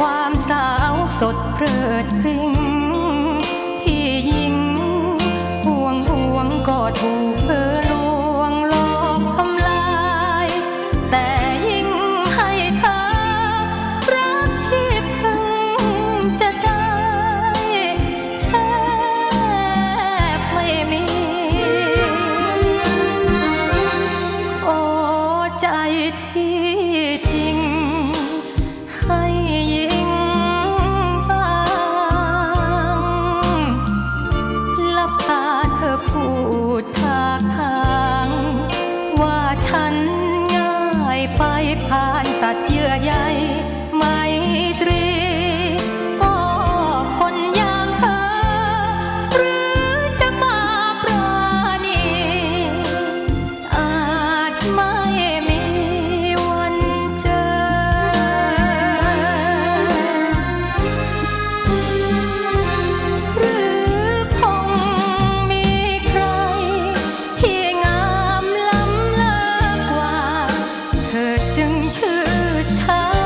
ความสาวสดเพลิดเพลิงที่ยิงห่วงห่วงก็ถูกเพอลวงหลอกทำลาย แต่ยิ่งให้เธอรักที่พึงจะได้แทบไม่มี โอใจที่ ฉันง่ายไปผ่านตัดเยื่อใยไม่ตรี ชื่อชา